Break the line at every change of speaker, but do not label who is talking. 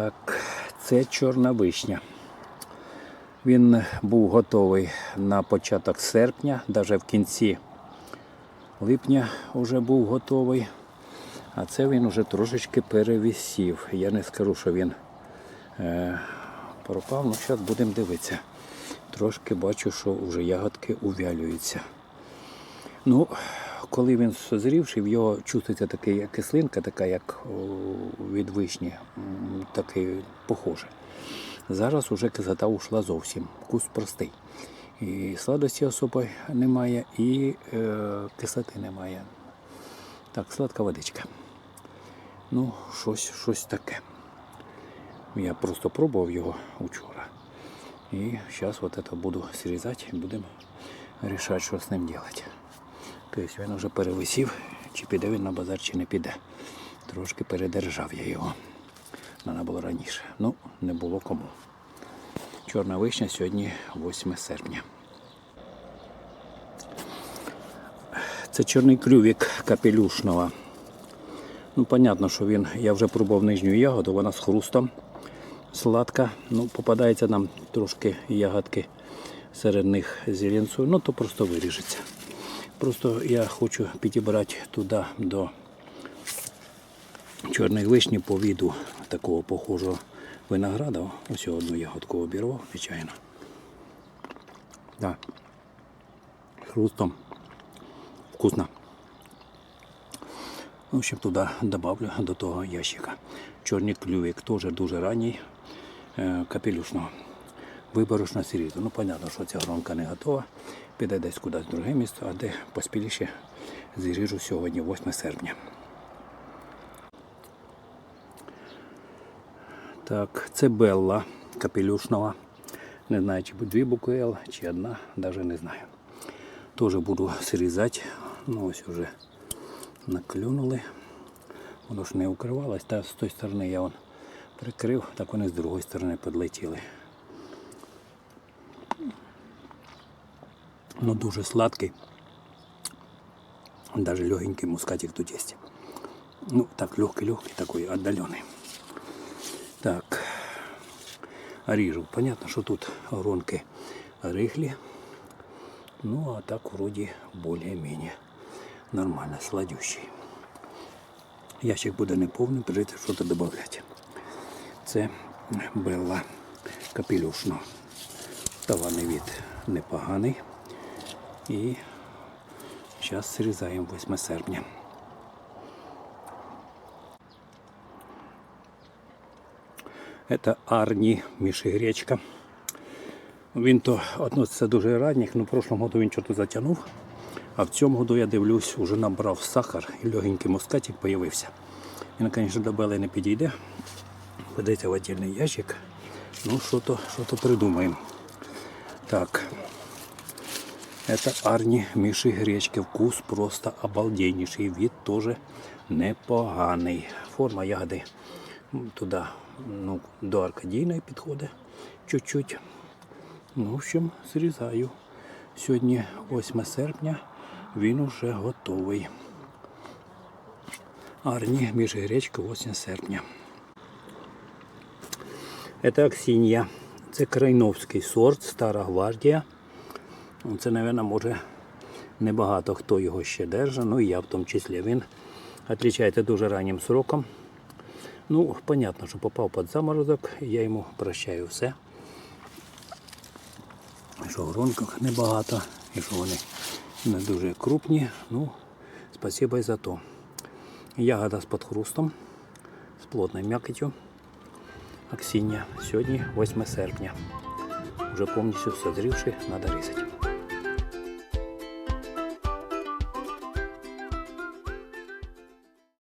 Так, це чорна вишня. Він був готовий на початок серпня, навіть в кінці липня вже був готовий. А це він вже трошечки перевісів. Я не скажу, що він е, пропав, ну зараз будемо дивитися. Трошки бачу, що вже ягодки увялюються. Ну, коли він созрівший, в його чувствується така кислинка, така як від вишні, м, такий похоже. Зараз уже кислота ушла зовсім. Вкус простий. І сладості особи немає, і е, кислоти немає. Так, сладка водичка. Ну, щось, щось таке. Я просто пробував його вчора. І зараз вот это буду срізати і будемо вирішати, що з ним робити. Тобто він вже перевисів, чи піде він на базар, чи не піде. Трошки передержав я його. Треба було раніше. Ну, не було кому. Чорна вишня сьогодні 8 серпня. Це чорний клювік капелюшного. Ну, понятно, що він, я вже пробував нижню ягоду, вона з хрустом сладка. Ну, попадається нам трошки ягодки серед них зеленцю, ну то просто виріжеться. Просто я хочу підібрати туди до чорної вишні по віду такого похожого винограда. Ось одну ягодку обірвав, звичайно. Да. Хрустом. Вкусно. В общем, туди добавлю до того ящика. Чорний клювик теж дуже ранній е, капелюшного. Вибереш на сірізу. Ну, понятно, що ця гронка не готова. Піде десь кудись в друге місце, а де поспіліше зріжу сьогодні, 8 серпня. Так, це Белла капелюшного. Не знаю, чи дві букви Л, чи одна, навіть не знаю. Теж буду срізати. Ну ось вже наклюнули. Воно ж не укривалось, та з тої сторони я вон прикрив, так вони з другої сторони підлетіли. Ну дуже сладкий. Даже легенький мускатик тут есть. Ну, так, легкий-легкий такой, отдаленный. Так, ріжу. Понятно, що тут гронки рихлі. Ну, а так вроде более-менее нормально, сладющий. Ящик буде неповний, прийдеться щось додати. Це Белла капелюшно. Таваний від непоганий. І зараз срізаємо 8 серпня. Це Арні Мішигречка. Він то относиться дуже ранніх, але в прошлому году він щось затягнув. А в цьому году я дивлюсь, вже набрав сахар і легенький мускатик з'явився. Він, звісно, до бели не підійде. Ведеться в отдельний ящик. Ну, що придумаємо. Так. Это Арні Міші гречки. Вкус просто обалденнейший. Вид тоже непоганий. Форма ягоди туди ну, до аркадійної підходить чуть-чуть. Ну, в общем, зрізаю. Сьогодні 8 серпня, він уже готовий. Арні міжгречка 8 серпня. Це Аксінія. Це крайновський сорт, стара гвардія. Ну, Це, мабуть, може небагато хто його ще держить, ну і я в тому числі. Він відрізняється дуже раннім сроком. Ну, понятно, що попав під заморозок, я йому прощаю все. Що в гронках небагато, і що вони не дуже крупні. Ну, спасибо і за то. Ягода з подхрустом, з плотною м'якотю. Аксіння. Сьогодні 8 серпня. Вже повністю созрівши, треба різати.